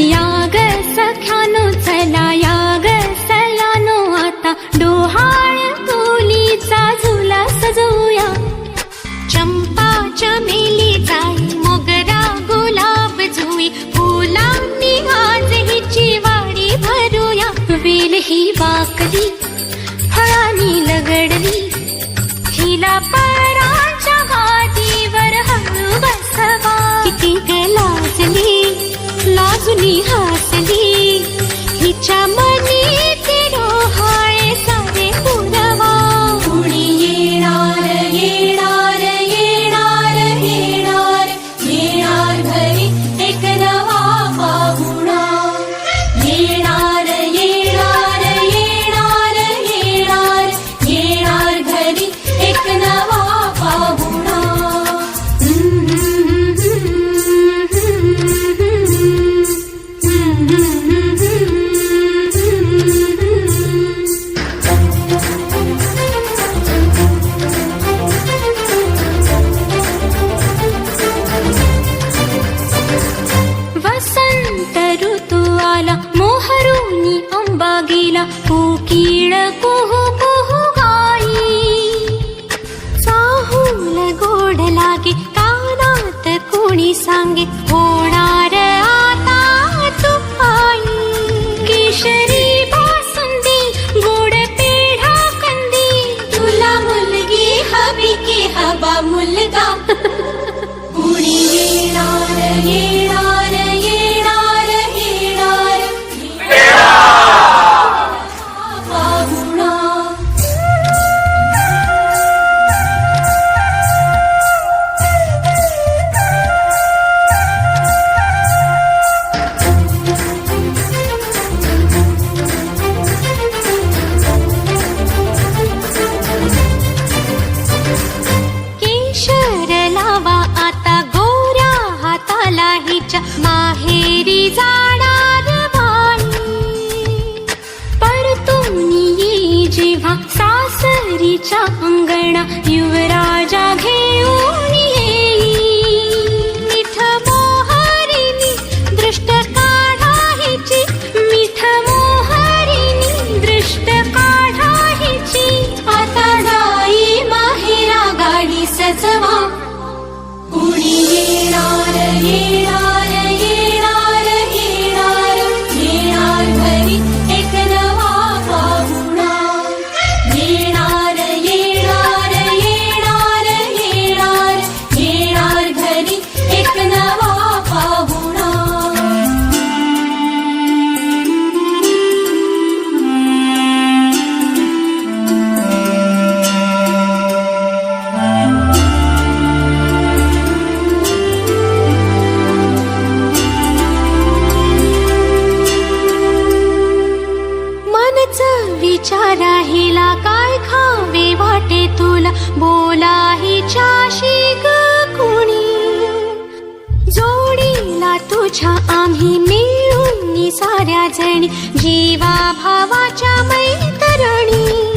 याग सख्यानो चला याग सयानो आता. डोहाळ कोलीचा झुला सजवूया. चंपा चमेली कीड़ को अंगणा युवराज तुझ्या आम्ही मिळून साऱ्या जणी जीवा भावाच्या मैतरणी.